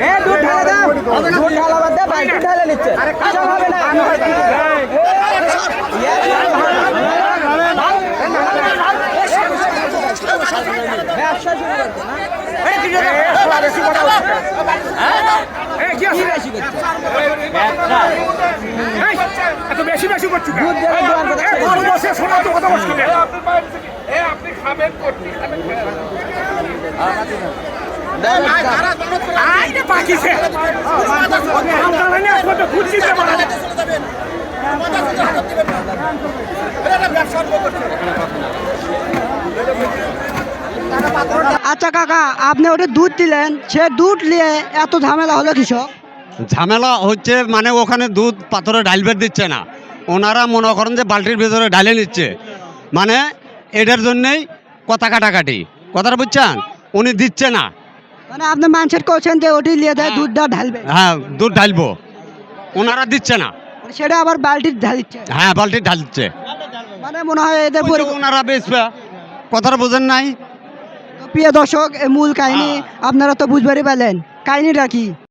এ দুধ ঢালা দাও দুধ ঢালা বাদ বেশি বেশি করছি ঘরে বসে শোনা আপনি খাবেন করছি খাবেন আচ্ছা কাকা, আপনি ওটা দুধ দিলেন, সে দুধ নিয়ে এত ঝামেলা হলো কৃষক ঝামেলা হচ্ছে মানে ওখানে দুধ পাথরে ডাইলবেট দিচ্ছে না। ওনারা মনে করেন যে বালতির ভিতরে ঢালে নিচ্ছে। মানে এটার জন্যেই কথা কাটাকাটি। কথাটা বুঝছেন? উনি দিচ্ছে না। মানে আপনি মানুষের করছেন যে ওটি নিয়ে দেয় দুধটা ঢালবে। হ্যাঁ দুধ ঢালবো। ওনারা দিচ্ছে না। সেটা আবার বালতির ঢালছে হ্যাঁ বালতি ঢালছে মানে মনে হয় এদের পরে ওনারা বেচবে কথাটা বোঝেন নাই? প্রিয় দর্শক মূল কাহিনী আপনারা তো বুঝবারই পেলেন কাহিনীটা কি?